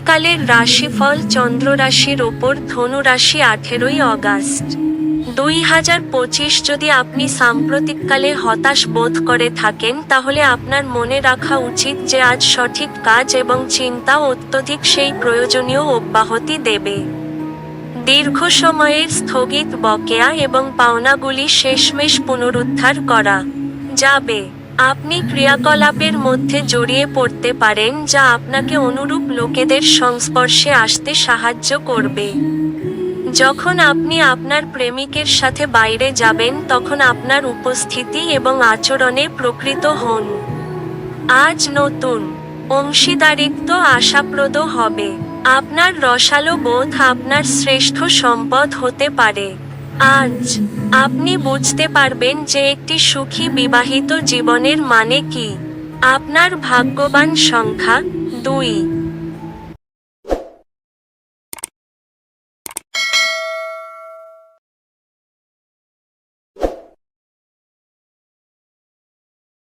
আগামীকালের রাশিফল চন্দ্র রাশির ওপর ধনু রাশি আঠেরোই অগাস্ট। দুই হাজার পঁচিশ যদি আপনি সাম্প্রতিককালে হতাশ বোধ করে থাকেন, তাহলে আপনার মনে রাখা উচিত যে আজ সঠিক কাজ এবং চিন্তা অত্যধিক সেই প্রয়োজনীয় অব্যাহতি দেবে। দীর্ঘ সময়ের স্থগিত বকেয়া এবং পাওনাগুলি শেষমেশ পুনরুদ্ধার করা যাবে। আপনি ক্রিয়াকলাপের মধ্যে জড়িয়ে পড়তে পারেন যা আপনাকে অনুরূপ লোকেদের সংস্পর্শে আসতে সাহায্য করবে। যখন আপনি আপনার প্রেমিকের সাথে বাইরে যাবেন, তখন আপনার উপস্থিতি এবং আচরণে প্রকৃত হন। আজ নতুন, অংশীদারিত্ব আশাপ্রদ হবে। আপনার রসালো বোধ আপনার শ্রেষ্ঠ সম্পদ হতে পারে। আজ আপনি বুঝতে পারবেন যে একটি সুখী বিবাহিত জীবনের মানে কি। আপনার ভাগ্যবান সংখ্যা দুই।